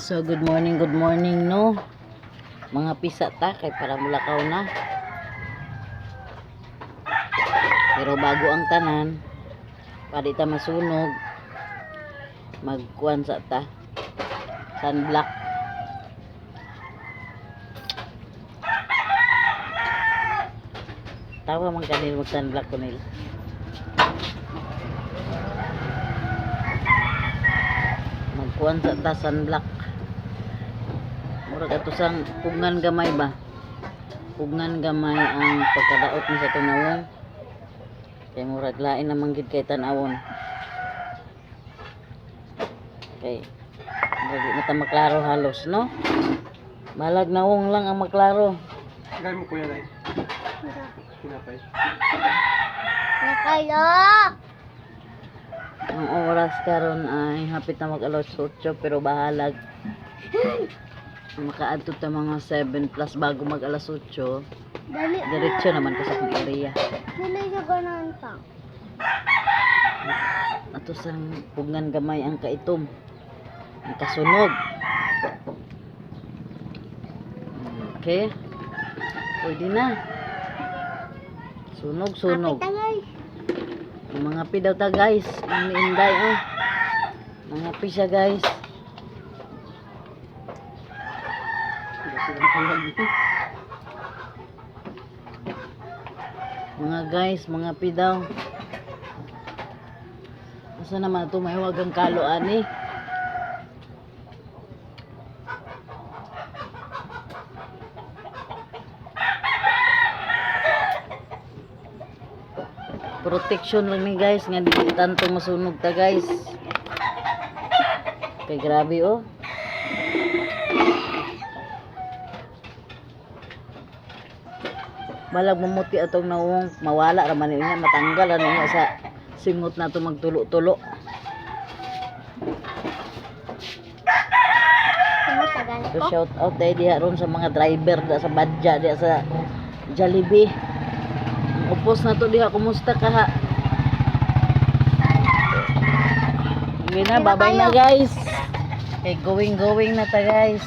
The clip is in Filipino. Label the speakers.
Speaker 1: So, good morning, good morning, no? Mga pisa ta, kay para mulakaw na. Pero bago ang tanan, pari ta masunog, magkuhan sa ta. Sunblock. Tawa man kanil mag sunblock ko nila. magkuhan sa ta sunblock sang pugngan gamay ba pugngan gamay ang pagkadaot ni sa tunawon kay murag lain naman gid kay tanawon kay murag di na ta maklaro halos no malag nawong lang ang maklaro
Speaker 2: Gawin mo kuya Nay. Pinapay.
Speaker 3: Nakayo!
Speaker 1: ang oras karon ay hapit na mag alas 8 pero bahalag makaadto ta mga 7 plus bago mag alas 8
Speaker 3: Dali.
Speaker 1: diretso naman ka sa kong area
Speaker 3: Dali sa ganon pa.
Speaker 1: ato sang pugngan gamay ang kaitom. Ang kasunog. Okay. Pwede na. Sunog sunog. Mga pi daw ta guys. Ang niinday oh. Mga pi siya guys
Speaker 2: Kasi lang ang lagi.
Speaker 1: Mga guys mga pi daw asa naman ito? May wagang kalo ani protection lang ni guys nga di tanto masunog ta guys. Kay grabe oh balag mamuti atong nawong mawala raman niya matanggal ano niya sa singot na to magtulo-tulo so shout out dahil diha ron sa mga driver da sa Badja diha sa Jollibee upos na to diha kumusta ka ha Sige na, bye-bye na guys. Okay, going going na ta guys.